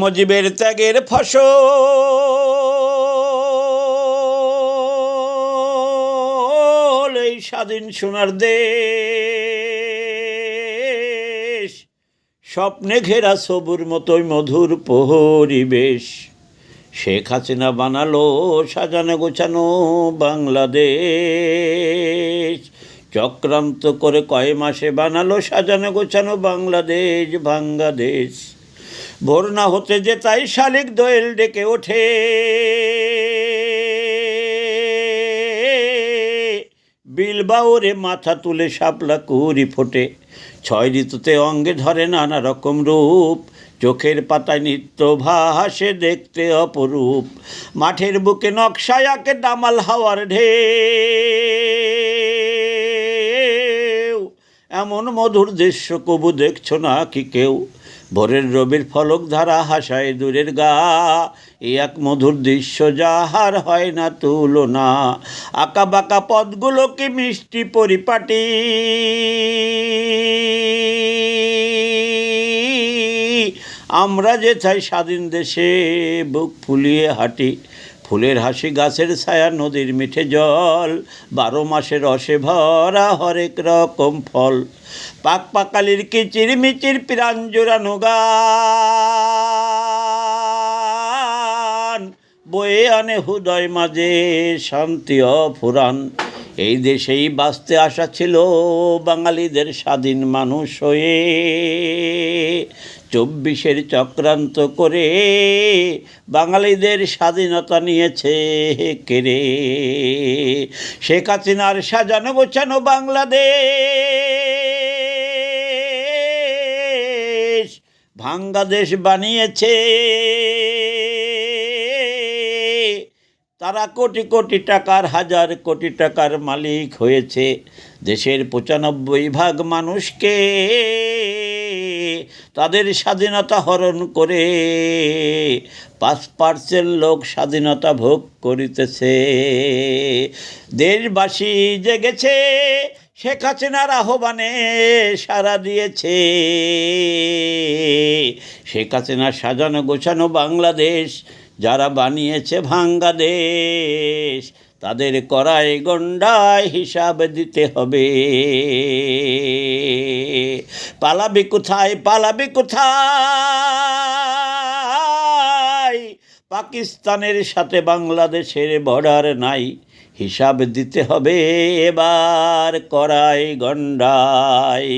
মজিবের ত্যাগের ফসল, এই স্বাধীন সোনার দেশ। স্বপ্নে ঘেরা সবুর মতোই মধুর পরিবেশ। শেখ হাসিনা বানালো, সাজানো গোছানো বাংলাদেশ। চক্রান্ত করে কয় মাসে বানালো, সাজানো গোছানো বাংলাদেশ বাংলাদেশ। ভোর না হতে যে তাই শালিক দোয়েল ডেকে ওঠে। বিলবাউরে মাথা তুলে শাপলা কুড়ি ফোটে। ছয় ঋতুতে অঙ্গে ধরে নানা রকম রূপ। চোখের পাতায় নিত্য ভাসে দেখতে অপরূপ। মাঠের বুকে নকশায় আঁকে দামাল হাওয়ার ঢেউ এমন মধুর দৃশ্য কবু দেখছ না কি কেউ? ভোরের রবির ফলক ধারা হাসায় দূরের গা। এ এক মধুর দৃশ্য যাহার হয় না তুলনা। আঁকা বাঁকা পথগুলো কি মিষ্টি পরিপাটি? আমরা যে চাই স্বাধীন দেশে বুক ফুলিয়ে হাঁটি। ফুলের হাসি, গাছের ছায়া, নদীর মিঠে জল, বারো মাসে রসে ভরা হরেক রকম ফল। পাক পাকালির কিচির মিচির প্রাণ জোড়ানো বয়ে আনে হৃদয় মাঝে শান্তি অফুরান। এই দেশেই বাঁচতে আসা ছিল বাঙালিদের স্বাধীন মানুষ হয়ে। চব্বিশের চক্রান্ত করে বাঙালিদের স্বাধীনতা নিয়েছে কেড়ে শেখ হাসিনার সাজানো গোছানো বাংলাদেশ ভাঙ্গাদেশ বানিয়েছে। তারা কোটি কোটি টাকার, হাজার কোটি টাকার মালিক হয়েছে। দেশের পঁচানব্বই ভাগ মানুষকে তাদের স্বাধীনতা হরণ করে পাঁচ পার্সেন্ট লোক স্বাধীনতা ভোগ করিতেছে। দেশবাসী জেগেছে, শেখ হাসিনার আহ্বানে সাড়া দিয়েছে। শেখ হাসিনার সাজানো গোছানো বাংলাদেশ যারা বানিয়েছে ভাঙ্গা দেশ, তাদের করায় গন্ডায় হিসাব দিতে হবে। পালাবি কোথায় পালাবি কোথায়? পাকিস্তানের সাথে বাংলাদেশের বর্ডার নাই, হিসাব দিতে হবে এবার করাই গন্ডায়